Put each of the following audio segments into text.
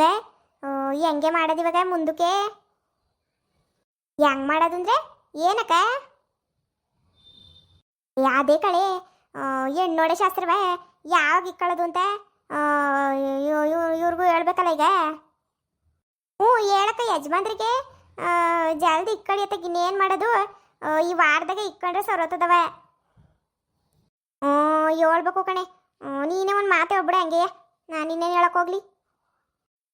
ಗೆ ಹೆಂಗೆ ಮಾಡೋದು ಇವಾಗ ಮುಂದಕ್ಕೆ? ಹೆಂಗ್ ಮಾಡೋದಂದ್ರೆ ಏನಕ್ಕ? ಯಾವುದೇ ಕಳೆ ಹೆಣ್ಣೋಡೆ ಶಾಸ್ತ್ರವೇ, ಯಾವಾಗ ಇಕ್ಕಳದು ಅಂತ ಇವ್ರಿಗೂ ಹೇಳ್ಬೇಕಲ್ಲ ಈಗ? ಹ್ಞೂ, ಹೇಳಕ್ಕ, ಯಜಮಾನ್ರಿಗೆ ಜಲ್ದಿ ಇಕ್ಕಳಿ ಅತ್ತ ಇನ್ನೇನು ಮಾಡೋದು? ಈ ವಾರದಾಗ ಇಕ್ಕಂಡ್ರೆ ಸರೋತದವ. ಹ್ಞೂ, ಹೇಳ್ಬೇಕು ಕಣೆ. ನೀನೇ ಒಂದು ಮಾತು ಹೇಳ್ಬಿಡ ಹಂಗೆ ನಾನು ಇನ್ನೇನು ಹೇಳಕ್ಕೆ ಹೋಗ್ಲಿ.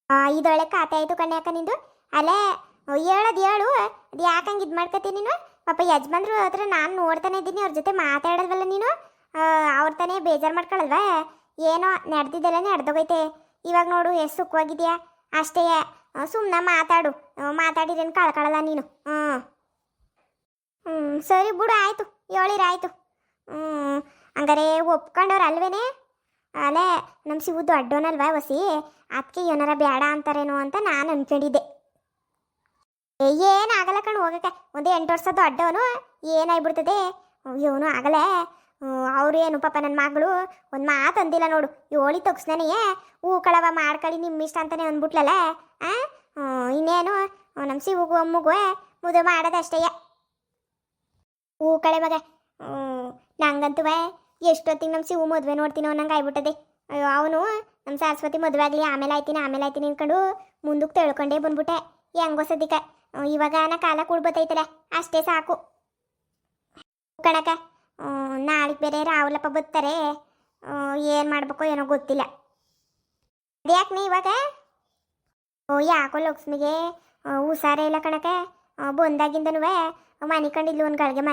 ಆ, ಇದೊಳ್ಳೆ ಖಾತೆ ಆಯ್ತು ಕಣ್ಯಾಕ ನಿಂದು. ಅಲ್ಲೇ ಹೇಳೋದು ಹೇಳು ಅದು ಯಾಕೆ ಹಂಗೆ ಇದು ಮಾಡ್ಕತಿ ನೀನು? ಪಾಪ ಯಜಮಾನ್ರು ಹತ್ರ ನಾನು ನೋಡ್ತಾನೆ ಇದ್ದೀನಿ ಅವ್ರ ಜೊತೆ ಮಾತಾಡೋದವಲ್ಲ ನೀನು? ಅವ್ರ ತಾನೇ ಬೇಜಾರು ಮಾಡ್ಕೊಳ್ಳಲ್ವಾ ಏನೋ ನಡೆದಿದ್ದೆಲ್ಲ ನಡೆದೋಗೈತೆ. ಇವಾಗ ನೋಡು ಎಷ್ಟು ಸುಖವಾಗಿದೆಯಾ ಅಷ್ಟೇ ಸುಮ್ಮನೆ ಮಾತಾಡು. ಮಾತಾಡಿರೇನು ಕಳ್ಕೊಳ್ಳಲ್ಲ ನೀನು. ಹ್ಞೂ ಹ್ಞೂ ಸರಿ ಬಿಡು ಆಯಿತು. ಹೇಳಿರಾಯ್ತು ಹ್ಞೂ ಹಂಗಾರೆ ಒಪ್ಕೊಂಡವ್ರು ಅಲ್ವೇನೆ? ಅಲ್ಲೇ ನಮ್ಮ ಶಿವು ದೊಡ್ಡವನಲ್ವಾ ವಸಿ? ಅದಕ್ಕೆ ಏನಾರ ಬೇಡ ಅಂತಾರೇನೋ ಅಂತ ನಾನು ಅನ್ಕೊಂಡಿದ್ದೆ. ಏನು ಆಗಲ್ಲ ಕಣ್ ಹೋಗಕ್ಕೆ. ಒಂದು ಎಂಟು ವರ್ಷ ದೊಡ್ಡವನು ಏನಾಗ್ಬಿಡ್ತದೆ ಇವನು ಆಗಲೇ. ಅವ್ರು ಏನು ಪಾಪ ನನ್ನ ಮಗಳು, ಒಂದು ಮಾತು ಅಂದಿಲ್ಲ ನೋಡು. ಏಳಿ ತಗ್ಸ್ನೇ ಹೂ ಕಳವ ಮಾಡ್ಕೊಳ್ಳಿ ನಿಮ್ಮ ಇಷ್ಟ ಅಂತಾನೆ ಅಂದ್ಬಿಟ್ಲಲ್ಲ ಇನ್ನೇನು? ನಮ್ಮ ಶಿವಗೂ ಅಮ್ಮಗೂ ಮುದು ಮಾಡೋದಷ್ಟೇ. ಹೂ ಕಳೆ ಮಗ ನಂಗಂತೂ ಎಷ್ಟೊತ್ತಿಗೆ ನಮ್ಮ ಶಿವು ಮದುವೆ ನೋಡ್ತೀನೋ ಅನ್ನಂಗೆ ಆಗ್ಬಿಟ್ಟದೆ. ಅಯ್ಯೋ, ಅವನು ನಮ್ಮ ಸರಸ್ವತಿ ಮದುವೆ ಆಗಲಿ, ಆಮೇಲೆ ಆಯ್ತೀನಿ ಆಮೇಲೆ ಆಯ್ತೀನಿ ಅನ್ಕೊಂಡು ಮುಂದಕ್ಕೆ ತಿಳ್ಕೊಂಡೇ ಬಂದ್ಬಿಟ್ಟೆ. ಹೆಂಗೋ ಸದ್ಯಕ್ಕೆ ಇವಾಗ ನಾ ಕಾಲ ಕೂಡ್ಬತ್ತೈತಲ್ಲ ಅಷ್ಟೇ ಸಾಕು. ಕಣಕ ನಾಳೆಗೆ ಬೇರೆ ರಾಹುಲಪ್ಪ ಬರ್ತಾರೆ. ಏನು ಮಾಡ್ಬೇಕೋ ಏನೋ ಗೊತ್ತಿಲ್ಲ. ಅದ್ಯಾಕೆ ನೀ ಇವಾಗ? ಓ, ಯಾಕೋ ಲಕ್ಷ್ಮಿಗೆ ಹುಷಾರೇ ಇಲ್ಲ ಕಣಕ ಬಂದಾಗಿಂದನೂ ಮನೆ ಕಂಡಿದ್ಲು ಒಂದು ಗಳಿಗೆ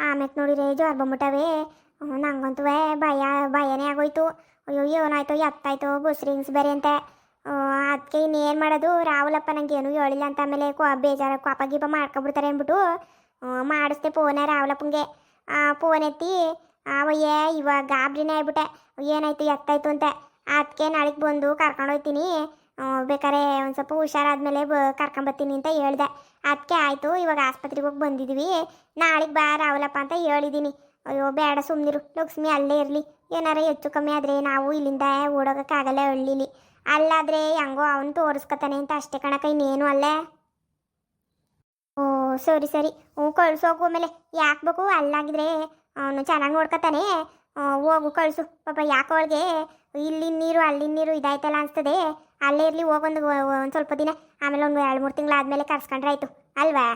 ಆಮ್ಯಾಕೆ ನೋಡಿರಿ ಜ್ವರ ಬಂದ್ಬಿಟ್ಟವೇ ನಂಗಂತೂ ಭಯ ಭಯನೇ ಆಗೋಯ್ತು. ಅಯ್ಯೋ ಏನಾಯ್ತು ಎತ್ತಾಯ್ತು ಬುಸ್ರಿಂಗ್ಸ್ ಬೇರೆ ಅಂತೆ. ಅದಕ್ಕೆ ಇನ್ನೇನು ಮಾಡೋದು? ರಾಹುಲಪ್ಪ ನಂಗೆ ಏನೂ ಹೇಳಿಲ್ಲ ಅಂತ ಆಮೇಲೆ ಕೋ ಬೇಜಾರು ಕೋಪ ಗೀಪ ಮಾಡ್ಕೊಬಿಡ್ತಾರೆ ಅಂದ್ಬಿಟ್ಟು ಮಾಡಿಸ್ತೆ ಫೋನೇ ರಾಹುಲಪ್ಪಂಗೆ. ಫೋನ್ ಎತ್ತಿ ಅವಯ್ಯ ಇವಾಗ ಗಾಬ್ರಿನೇ ಆಗ್ಬಿಟ್ಟೆ. ಏನಾಯ್ತು ಎತ್ತಾಯ್ತು ಅಂತ. ಅದಕ್ಕೆ ನಾಳೆಗೆ ಬಂದು ಕರ್ಕೊಂಡು ಹೋಗ್ತೀನಿ ಆ, ಬೇಕಾರೆ ಒಂದು ಸ್ವಲ್ಪ ಹುಷಾರಾದ್ಮೇಲೆ ಬ ಕರ್ಕೊಂಬರ್ತೀನಿ ಅಂತ ಹೇಳ್ದೆ. ಅದಕ್ಕೆ ಆಯಿತು, ಇವಾಗ ಆಸ್ಪತ್ರೆಗೆ ಹೋಗಿ ಬಂದಿದ್ವಿ ನಾಳೆಗೆ ಬಾ ಅವಲಪ್ಪ ಅಂತ ಹೇಳಿದ್ದೀನಿ ಅಯ್ಯೋ, ಬೇಡ ಸುಮ್ಮನಿರು ಲಕ್ಷ್ಮಿ ಅಲ್ಲೇ ಇರಲಿ. ಏನಾರ ಹೆಚ್ಚು ಕಮ್ಮಿ ಆದರೆ ನಾವು ಇಲ್ಲಿಂದ ಓಡೋಗೋಕ್ಕಾಗಲ್ಲ ಹಳ್ಳಿಲಿ. ಅಲ್ಲಾದರೆ ಹೆಂಗೋ ಅವನು ತೋರಿಸ್ಕೊತಾನೆ ಅಂತ ಅಷ್ಟೇ ಕಣಕ ಇನ್ನೇನು ಅಲ್ಲೇ. ಓ, ಸರಿ ಸರಿ. ಹ್ಞೂ ಕಳ್ಸೋಗು ಆಮೇಲೆ. ಯಾಕೆ ಬೇಕು ಅಲ್ಲಾಗಿದ್ರೆ ಅವನು ಚೆನ್ನಾಗಿ ನೋಡ್ಕೊತಾನೆ. ಹೋಗು, ಕಳಿಸು. ಪಾಪ ಯಾಕೆ ಅವಳಿಗೆ ಇಲ್ಲಿನ ನೀರು ಅಲ್ಲಿ ನೀರು ಇದಾಯ್ತಲ್ಲ ಅನ್ಸ್ತದೆ. ಅಲ್ಲೇ ಇರಲಿ ಹೋಗೊಂದು ಒಂದು ಸ್ವಲ್ಪ ದಿನ, ಆಮೇಲೆ ಒಂದು ಎರಡು ಮೂರು ತಿಂಗಳಾದ್ಮೇಲೆ ಕರ್ಸ್ಕೊಂಡ್ರೆ ಆಯಿತು ಅಲ್ವಾ?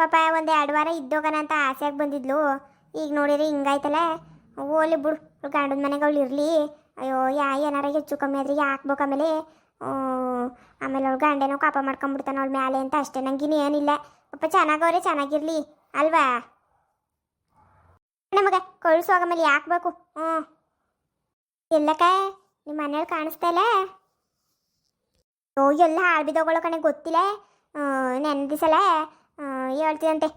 ಪಾಪ ಒಂದು ಎರಡು ವಾರ ಇದ್ದೋಗನ ಅಂತ ಆಸೆಯಾಗಿ ಬಂದಿದ್ಲು. ಈಗ ನೋಡಿದ್ರೆ ಹಿಂಗಾಯ್ತಲ್ಲ. ಓಲಿ ಬಿಡು ಗಂಡನ ಮನೆಗೆ ಅವಳು ಇರಲಿ. ಅಯ್ಯೋ, ಯಾ, ಏನಾರ ಹೆಚ್ಚು ಕಮ್ಮಿ ಆದ್ರೆ ಹಾಕ್ಬೇಕು ಆಮೇಲೆ? ಆಮೇಲೆ ಅವ್ಳು ಗಂಡೇನೋ ಕಾಪ ಮಾಡ್ಕೊಂಬಿಡ್ತಾನೆ ಅವಳ ಮೇಲೆ ಅಂತ ಅಷ್ಟೇ ನಂಗಿನ ಏನಿಲ್ಲ. ಪಾಪ ಚೆನ್ನಾಗವ್ರೆ ಚೆನ್ನಾಗಿರಲಿ, ಅಲ್ವಾ? ನಮಗೆ ಕಳಿಸೋಗ ಮೇಲೆ ಹಾಕ್ಬೇಕು ಬೇಕು? ಹ್ಞೂ. ಎಲ್ಲಕ್ಕ? ನಿಮ್ಮ ಮನೇಲಿ ಕಾಣಿಸ್ತಾ ಇಲ್ಲ ಓ ಎಲ್ಲ ಹಾಳು ಬಿದ್ದೋಗಳೋ ಕಣೆ, ಗೊತ್ತಿಲ್ಲ. ನೆನ್ ದಿಸಲ ಹೇಳ್ತಿದಂತೆ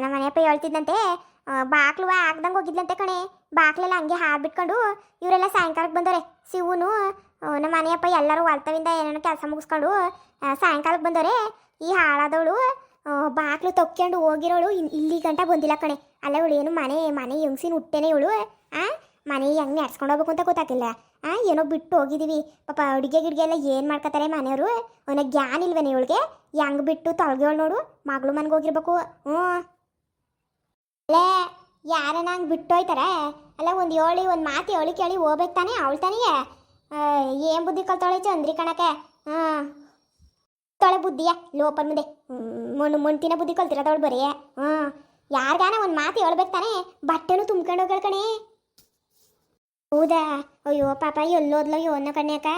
ನಮ್ಮ ಮನೆಯಪ್ಪ ಹೇಳ್ತಿದ್ದಂತೆ. ಬಾಕ್ಲು ಆಗ್ದಂಗೆ ಹೋಗಿದ್ಲಂತೆ ಕಣೆ. ಬಾಕ್ಲೆಲ್ಲ ಹಂಗೆ ಹಾಡ್ಬಿಟ್ಕೊಂಡು ಇವರೆಲ್ಲ ಸಾಯಂಕಾಲಕ್ಕೆ ಬಂದವ್ರೆ. ಶಿವನು ನಮ್ಮ ಮನೆಯಪ್ಪ ಎಲ್ಲರೂ ಹೊಲ್ತವಿಂದ ಏನೇನೋ ಕೆಲಸ ಮುಗಿಸ್ಕೊಂಡು ಸಾಯಂಕಾಲಕ್ಕೆ ಬಂದವ್ರೆ. ಈ ಹಾಳಾದವಳು ಬಾಕ್ಲು ತೊಕ್ಕೊಂಡು ಹೋಗಿರೋಳು ಇಲ್ಲಿ ಗಂಟ ಬಂದಿಲ್ಲ ಕಣೆ. ಅಲ್ಲ ಇವಳು ಏನು ಮನೆ ಮನೆ ಹೆಂಗ್ಸಿನ ಹುಟ್ಟೇನೆ ಇವಳು, ಆ? ಮನೆ ಹೆಂಗೆ ನಡ್ಸ್ಕೊಂಡು ಹೋಗ್ಬೇಕು ಅಂತ ಗೊತ್ತಾಗಿಲ್ಲ ಆ, ಏನೋ ಬಿಟ್ಟು ಹೋಗಿದೀವಿ. ಪಾಪ ಅಡುಗೆ ಗಿಡ್ಗೆ ಎಲ್ಲ ಏನು ಮಾಡ್ಕೋತಾರೆ ಮನೆಯವರು? ಅವನ ಜ್ಞಾನ ಇಲ್ವೇನೆ ಇವಳಿಗೆ? ಹೆಂಗ್ ಬಿಟ್ಟು ತೊಳ್ಗೆವಳು ನೋಡು. ಮಗಳು ಮನೆಗೆ ಹೋಗಿರ್ಬೇಕು. ಹ್ಞೂ. ಅಲ್ಲೇ ಯಾರನ್ನ ಹಂಗೆ ಬಿಟ್ಟು ಹೋಯ್ತಾರೆ? ಅಲ್ಲ, ಒಂದು ಹೇಳಿ ಒಂದು ಮಾತು ಹೇಳಿ ಕೇಳಿ ಹೋಗ್ಬೇಕು ತಾನೇ, ಅವಳು ತಾನೇ ಏನು ಬುದ್ಧಿ ಕಲ್ತಾಳೆ ಚಂದ್ರಿ ಕಣಕ್ಕೆ? ಹಾಂ ತೊಳೆ ಬುದ್ಧಿಯ? ಲೋಪನ್ ಮುಂದೆ. ಮಣ್ಣು ಮೊಂಟಿನ ಬುದ್ಧಿ ಕಲ್ತಿರೋದವಳು ಬರೀ ಹ್ಞೂ. ಯಾರಿಗಾನ ಒಂದು ಮಾತು ಹೇಳ್ಬೇಕು ತಾನೇ? ಬಟ್ಟೆನೂ ತುಂಬ್ಕೊಂಡು ಹೋಗ್ಯಾಳ ಕಣೆ. ಹೌದಾ? ಅಯ್ಯೋ, ಪಾಪ ಎಲ್ಲೋದ್ಲೋ ಅನ್ನೋ ಕಣ್ಯಾಕ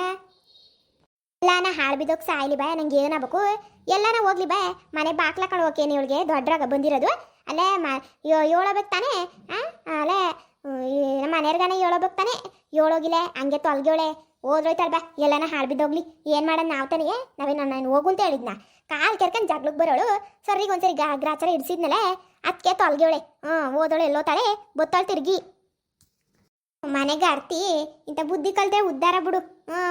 ಎಲ್ಲಾನ ಹಾಳು ಬಿದ್ದೋಗಿ ಸಾಯ್ಲಿ ಬಾ, ನಂಗೆ ಏನಾಗಬೇಕು ಎಲ್ಲಾನ ಹೋಗ್ಲಿ ಬಾ. ಮನೆ ಬಾಕ್ಲ ಹೋಗೇನಿ ಇವಳಿಗೆ? ದೊಡ್ಡರಾಗ ಬಂದಿರೋದು. ಅಲ್ಲೇ ಮ ಏಳೋಬೇಕು ತಾನೆ? ಅಲ್ಲೇ ನಮ್ಮ ಮನೆಯವ್ರಿಗಾನ ಏಳೋಬೇಕು ತಾನೆ? ಏಳೋಗಿಲ್ಲ, ಹಂಗೆ ತೊಲ್ಗೆವಳೆ ಹೋದ್ರೋಯ್ತಾಳ ಬಾ, ಎಲ್ಲಾನ ಹಾಳು ಬಿದ್ದೋಗ್ಲಿ. ಏನು ಮಾಡೋಣ ನಾವು ತಾನೇ? ನಾವೇನು ನಾನು ಹೋಗು ಅಂತ ಹೇಳಿದ್ನ. ಕಾಲು ಕೆರ್ಕೊಂಡು ಜಗ್ಲಕ್ಕೆ ಬರೋಳು. ಸರಿಗೆ ಒಂದ್ಸರಿ ಗ್ರಾಚಾರ ಇಡ್ಸಿದ್ನಲ್ಲ ಅದಕ್ಕೆ ತೊಲ್ಗೆವಳೆ ಹ್ಞೂ ಓದೋಳು ಎಲ್ಲೋತಾಳೆ ಬೊತ್ತಾಳು ತಿರ್ಗಿ. ಮನೆಗೆ ಅರ್ತಿ ಇಂಥ ಬುದ್ಧಿ ಕಲ್ತೆ ಉದ್ಧಾರ ಬಿಡು. ಹ್ಞೂ.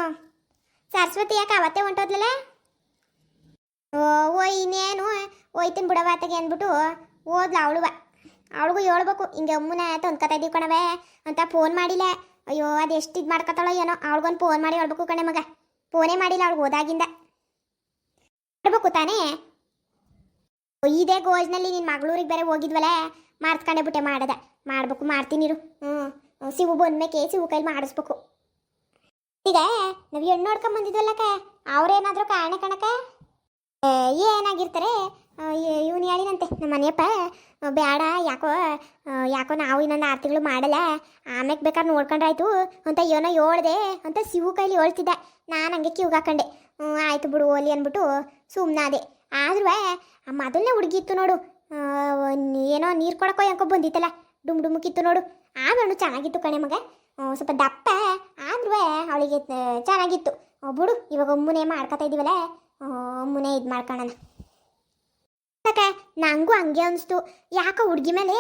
ಸರಸ್ವತಿ ಯಾಕೆ ಅವತ್ತೇ ಹೊಂಟೋದ್ಲಲ್ಲ ಓ ಓ ಇನ್ನೇನು? ಹೋಯ್ತೀನಿ ಬಿಡವಾತಗೆ ಅಂದ್ಬಿಟ್ಟು ಓದ್ಲ ಅವಳುವ ಅವಳಿಗೂ ಹೇಳ್ಬೇಕು, ಹಿಂಗೆ ಅಮ್ಮನ ತೊಂದ್ಕೊತಾ ಇದೀವಿ ಕಣವೆ ಅಂತ ಫೋನ್ ಮಾಡಿಲ್ಲ. ಅಯ್ಯೋ, ಅದು ಎಷ್ಟು ಇದು ಮಾಡ್ಕೊತಾಳೋ ಏನೋ. ಅವಳಿಗೊಂದು ಫೋನ್ ಮಾಡಿ ಹೇಳ್ಬೇಕು ಕಣೆ ಮಗ. ಫೋನೇ ಮಾಡಿಲ್ಲ ಅವಳು ಹೋದಾಗಿಂದ. ಮಾಡ್ಬೇಕು ತಾನೇ? ಇದೇ ಗೋಜ್ನಲ್ಲಿ ನಿನ್ನ ಮಗಳೂರಿಗೆ ಬೇರೆ ಹೋಗಿದ್ವಲ್ಲ ಮಾರ್ತ್ಕೊಂಡೆ ಬಿಟ್ಟೆ ಮಾಡದ. ಮಾಡ್ಬೇಕು ಮಾಡ್ತೀನಿರು ಹ್ಞೂ. ಸಿವು ಬಂದ್ಮೇಕೆ ಸಿವು ಕೈಲಿ ಮಾಡಿಸ್ಬೇಕು. ಈಗ ನಾವು ಹೆಣ್ಣು ನೋಡ್ಕೊಂಡ್ ಬಂದಿದ್ವಲ್ಲಕ್ಕ ಅವ್ರೇನಾದ್ರೂ ಕಾರಣ ಕಣಕ ಏನಾಗಿರ್ತಾರೆ? ಇವನು ಹೇಳಿನಂತೆ ನಮ್ಮ ಮನೆಯಪ್ಪ ಬೇಡ ಯಾಕೋ ಯಾಕೋ ನಾವು ಇನ್ನೊಂದು ಆರು ತಿಂಗಳು ಮಾಡಲ್ಲ ಆಮೇಲೆ ಬೇಕಾದ್ರೆ ನೋಡ್ಕೊಂಡ್ರಾಯ್ತು ಅಂತ ಏನೋ ಹೇಳ್ದೆ ಅಂತ ಸಿವು ಕೈಲಿ ಹೇಳ್ತಿದ್ದೆ. ನಾನು ಹಂಗೆ ಕಿವ್ಗೆ ಹಾಕೊಂಡೆ. ಆಯ್ತು ಬಿಡು, ಓಲಿ ಅಂದ್ಬಿಟ್ಟು ಸುಮ್ಮನಾದೆ ಆದ್ರೂ ಮೊದಲನೇ ಹುಡುಗಿ ಇತ್ತು ನೋಡು. ಏನೋ ನೀರು ಕೊಡಕ್ಕೋ ಯಾಕೋ ಬಂದಿತ್ತಲ್ಲ. ಡುಮ್ ಡುಮುಕಿತ್ತು ನೋಡು. ಆ ಹೆಣ್ಣು ಚೆನ್ನಾಗಿತ್ತು ಕಣೆ ಮಗ. ಸ್ವಲ್ಪ ದಪ್ಪ. ಆದ್ರೂ ಅವಳಿಗೆ ಚೆನ್ನಾಗಿತ್ತು. ಬಿಡು ಇವಾಗ ಒಮ್ಮನೆ ಮಾಡ್ಕೊತಾ ಇದೀವಲ್ಲ. ಒಮ್ಮನೆ ಇದು ಮಾಡ್ಕೊಳ್ಳೋಣ ಅಕ್ಕ ನಂಗೂ ಹಂಗೆ ಅನಿಸ್ತು. ಯಾಕೋ ಹುಡುಗಿ ಮೇಲೆ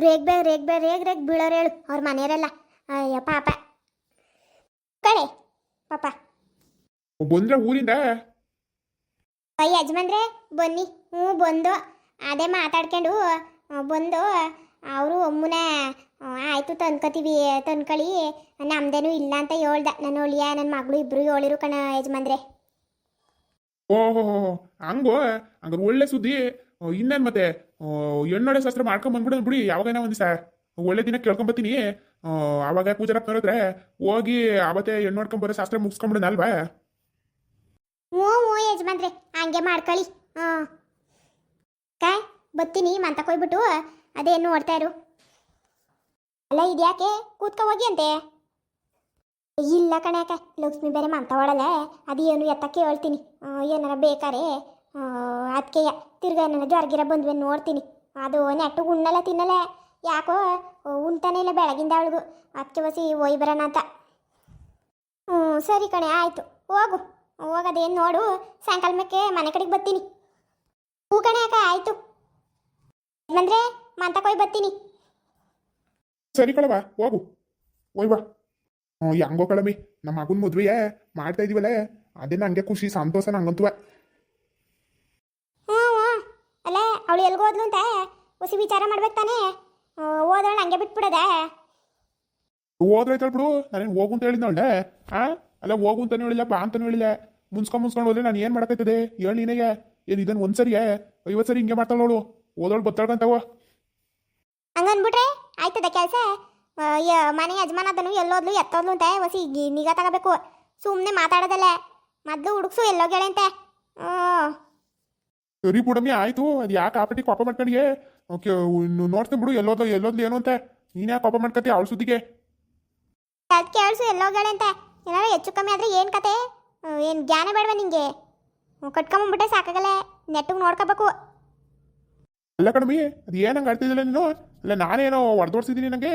ರೇಗ್ ಬೇ ರೇಗ್ ರೇಗ್ ರೇಗ್ ಬೀಳೋರು ಹೇಳು. ಅವ್ರ ಮನೆಯವರೆಲ್ಲ. ಅಯ್ಯ ಪಾಪ. ಕಡೆ ಪಾಪ. ಬಂದ್ರೆ ಊರಿಂದ? ಅಯ್ಯ ಯಜಮಾನ್ರೆ ಬನ್ನಿ. ಹ್ಞೂ ಬಂದು. ಅದೇ ಮಾತಾಡ್ಕೊಂಡು ಬಂದು ಅವರು ಒಮ್ಮನೆ ಆಯಿತು ತಂದ್ಕೊತೀವಿ ತಂದ್ಕೊಳ್ಳಿ ನಮ್ದೇನು ಇಲ್ಲ ಅಂತ ಹೇಳ್ದ. ನನ್ನ ಒಳಿಯ ನನ್ನ ಮಗಳು ಇಬ್ಬರು ಹೇಳಿರು ಕಣ ಯಜಮಾನ್ರೆ. ಓಹೋ ಹಂಗೋ? ಹಂಗಾರೆ ಒಳ್ಳೆ ಸುದ್ದಿ. ಇನ್ನೇನು ಮತ್ತೆ? ಎಣ್ಣೊಡೆ ಶಾಸ್ತ್ರ ಮಾಡ್ಕೊಂಡ್ ಬಂದ್ಬಿಡೋಣ ಬಿಡಿ ಯಾವಾಗೈనా ಒಂದು ಸಾ ಒಳ್ಳೆ ದಿನ ಕೇಳ್ಕೊಂಬತ್ತೀನಿ ಆವಾಗ ಪೂಜಾರಪ್ಪ ನೋಡಿದ್ರೆ ಹೋಗಿ ಅವತ್ತೆ ಹೆಣ್ಣು ಹೊಡ್ಕೊಂಬರೋ ಬರೋ ಶಾಸ್ತ್ರ ಮುಗಿಸ್ಕೊಂಬಿಡೋಣ ಅಲ್ವಾ ಓ ಓ ಯಜಮಾನ್ರೆ ಹಂಗೆ ಮಾಡ್ಕೊಳ್ಳಿ. ಹಾಂ ಕಾಯ್ ಬತ್ತೀನಿ ಮಂತಕ್ಕೋಗ್ಬಿಟ್ಟು ಅದೇ ನೋಡ್ತಾ ಇರು. ಅಲ್ಲ ಇದ್ಯಾಕೆ ಕೂತ್ಕೊ ಹೋಗಿ ಅಂತೆ. ಇಲ್ಲ ಕಣಕ ಲಕ್ಷ್ಮಿ ಬೇರೆ ಮಂತವಾಳಲ್ಲ. ಅದು ಏನು ಎತ್ತಕ್ಕೆ ಹೇಳ್ತೀನಿ ಆ, ಏನಾರ ಬೇಕಾರೆ ಅದಕ್ಕೆ ತಿರ್ಗ ಏನಾರ ಜ್ವರ್ಗಿರ ಬಂದ್ವೆ ನೋಡ್ತೀನಿ. ಅದು ನೆಟ್ಟು ಉಣ್ಣಲ್ಲ ತಿನ್ನಲ್ಲ. ಯಾಕೋ ಉಣ್ತಾನೆ ಇಲ್ಲ ಬೆಳಗಿಂದ ಅವಳಿಗೂ. ಅದಕ್ಕೆ ಬಸಿ ಒಯ್ ಬರೋಣ ಅಂತ. ಹ್ಞೂ ಸರಿ ಕಣೆ ಆಯಿತು. ಹೋಗು. ಹೋಗೋದೇನು ನೋಡು. ಸಾಯಂಕಾಲ ಮೇಲೆ ಮನೆ ಕಡೆಗೆ ಬರ್ತೀನಿ. ಹೂ ಕಣೆ ಅಕ್ಕ ಆಯಿತು. ಬಂದ್ರೆ? ಮಂತಕ್ಕೋಯ್ ಬರ್ತೀನಿ. ಸರಿ ಕಳವ ಹೋಗು. ಬಾ ಹ್ಞೂ ಹೆಂಗೋ ಕಳಮಿ ನಮ್ಮ ಮಗನ ಮದ್ವೆಯೇ ಮಾಡ್ತಾ ಇದೀವಲ್ಲ ಅದೇ ನಂಗೆ ಖುಷಿ ಸಂತೋಷ ಹ್ಞೂ ಅಲ್ಲ ಅವಳು ಎಲ್ಗೋದ್ಲು ಅಂತ ಹೊಸಿ ವಿಚಾರ ಮಾಡ್ಬೇಕು ತಾನೇ? ಹೋದ್ರೆ ಹಂಗೆ ಬಿಟ್ಬಿಡದ? ಹೋದ್ರೆ ಬಿಡು ನಾನೇನು ಹೋಗು ಅಂತ ಹೇಳಿದ್ನೊಳ್ಳೆ ಆ? ಅಲ್ಲ ಹೋಗು ಅಂತಾನು ಹೇಳಿಲ್ಲ ಬಾ ಅಂತಾನು ಹೇಳಿಲ್ಲ. ಮುನ್ಸ್ಕೊಂಡ್ ಮುನ್ಸ್ಕೊಂಡು ಹೋದ್ರೆ ನಾನು ಏನು ಮಾಡಕೈತದೆ ಹೇಳಿ ನೀನೆಗೆ. ಏನು ಇದನ್ನು ಒಂದ್ಸರಿಗೆ ಐವತ್ತು ಸರಿ ಹಿಂಗೆ ಮಾಡ್ತಾಳ ನೋಡು. ಓದೋಳು ಬತ್ತಾಳ್ಕಂತಾವ. ಹಂಗನ್ಬಿಟ್ರೆ ಆಯ್ತದ ಕೆಲಸ? ಮನೆ ಯಜಮಾನ ಅದನ್ನು ಎಲ್ಲೋದ್ಲು ಎತ್ತೋದ್ಲು ಅಂತ ಹೊಸಿ ನಿಗಾ ತಗೋಬೇಕು. ಸುಮ್ಮನೆ ಮಾತಾಡೋದಲ್ಲ. ಮೊದಲು ಹುಡುಕ್ಸು ಎಲ್ಲೋಗ್ಯಾಳೆ ಅಂತೆ. ಸರಿ ಬಿಡಮ್ಮಿ ಆಯ್ತು. ಅದು ಯಾಕೆ ಆಪಟಿ ಕೋಪ ಮಾಡ್ಕೊಂಡಿಗೆ ಓಕೆ ನೋಡ್ತೀನಿ ಬಿಡು ಎಲ್ಲೋದ್ಲು ಎಲ್ಲೋದ್ಲು ಏನು ಅಂತ. ನೀನು ಯಾಕೆ ಕೋಪ ಮಾಡ್ಕತಿ ಅವಳ ಸುದ್ದಿಗೆ? ಅದು ಕೇಳಿಸು ಎಲ್ಲೋಗ್ಯಾಳೆ ಅಂತ. ಏನಾದ್ರು ಹೆಚ್ಚು ಕಮ್ಮಿ ಆದ್ರೆ ಏನು ಕತೆ? ಏನು ಜ್ಞಾನ ಬೇಡವಾ ನಿಂಗೆ? ಕಟ್ಕೊಂಬಂದ್ಬಿಟ್ಟೆ ಸಾಕಾಗಲ್ಲ. ನೆಟ್ಟಿಗೆ ನೋಡ್ಕೋಬೇಕು. ಅಲ್ಲ ಕಡಿಮೆ ಅದು ಏನು ಹಂಗೆ ಆಡ್ತಿದ್ದಿಲ್ಲ ನೀನು? ಅಲ್ಲ ನಾನೇನೋ ಹೊಡೆದೋಡ್ಸಿದ್ದೀನಿ ನನಗೆ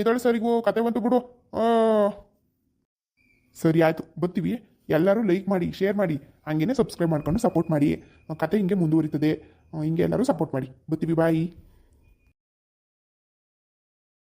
ಇದೊಳ್ಳೆ ಸರಿಗೂ ಕತೆ ಬಂತು ಬಿಡು. ಸರಿ ಆಯಿತು, ಬರ್ತೀವಿ. ಎಲ್ಲರೂ ಲೈಕ್ ಮಾಡಿ ಶೇರ್ ಮಾಡಿ, ಹಂಗೇನೆ ಸಬ್ಸ್ಕ್ರೈಬ್ ಮಾಡ್ಕೊಂಡು ಸಪೋರ್ಟ್ ಮಾಡಿ. ಕತೆ ಹಿಂಗೆ ಮುಂದುವರಿತದೆ. ಹಿಂಗೆ ಎಲ್ಲರೂ ಸಪೋರ್ಟ್ ಮಾಡಿ. ಬರ್ತೀವಿ ಬಾಯಿ